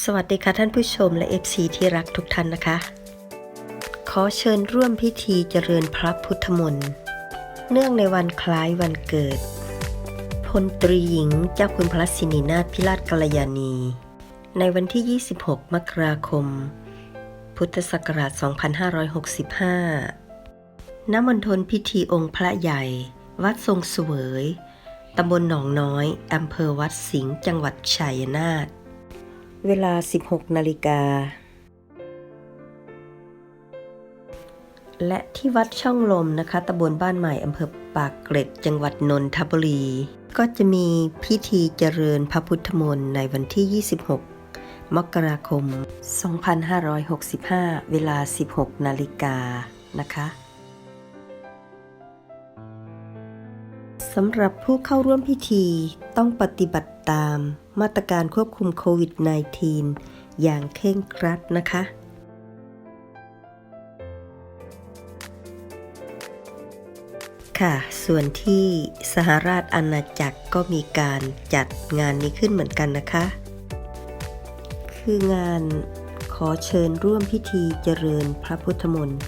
สวัสดีค่ะท่านผู้ชมและ FC ที่รักทุกท่านนะคะ ขอเชิญร่วมพิธีเจริญพระพุทธมนต์เนื่องในวันคล้ายวันเกิด พลตรีหญิงเจ้าคุณพระสินีนาถพิราชกัลยาณี ในวันที่ 26 มกราคม พุทธศักราช 2565 ณ มณฑลพิธีองค์พระใหญ่ วัดทรงเสวย ตำบลหนองน้อย อำเภอวัดสิงห์ จังหวัดชัยนาท เวลา 16 นาฬิกา และที่วัดช่องลมนะคะตำบลบ้านใหม่อำเภอปากเกร็ด จังหวัดนนทบุรี ก็จะมีพิธีเจริญพระพุทธมนต์ในวันที่ 26 มกราคม 2565 เวลา 16 นาฬิกานะคะสำหรับผู้เข้าร่วมพิธีต้องปฏิบัติตาม มาตรการควบคุมโควิด -19 อย่างเคร่งครัดนะคะ ค่ะ ส่วนที่สหราชอาณาจักรก็มีการจัดงานนี้ขึ้นเหมือนกันนะคะ คืองานขอเชิญร่วมพิธีเจริญพระพุทธมนต์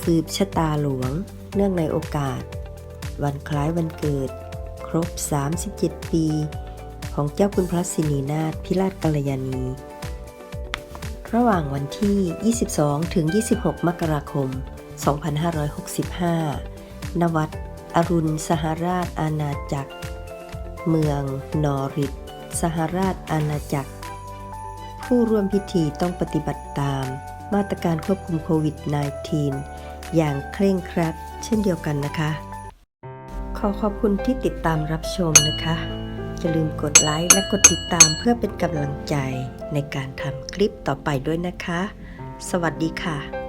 สืบชะตาหลวง เนื่องในโอกาส วันคล้ายวันเกิด ครบ 37 ปี ของเจ้าคุณพระสินีนาถพิราชกัลยาณี ระหว่างวันที่ 22 ถึง 26 มกราคม 2565ณวัด อรุณ สหราชอาณาจักร เมือง นอริดสหราชอาณาจักร ผู้ร่วมพิธีต้องปฏิบัติตาม มาตรการควบคุมโควิด -19 อย่างเคร่งครัด เช่นเดียวกันนะคะ ขอขอบคุณที่ติดตามรับชมนะคะ อย่าลืมกดไลค์และกดติดตามเพื่อเป็นกำลังใจในการทำคลิปต่อไปด้วยนะคะ สวัสดีค่ะ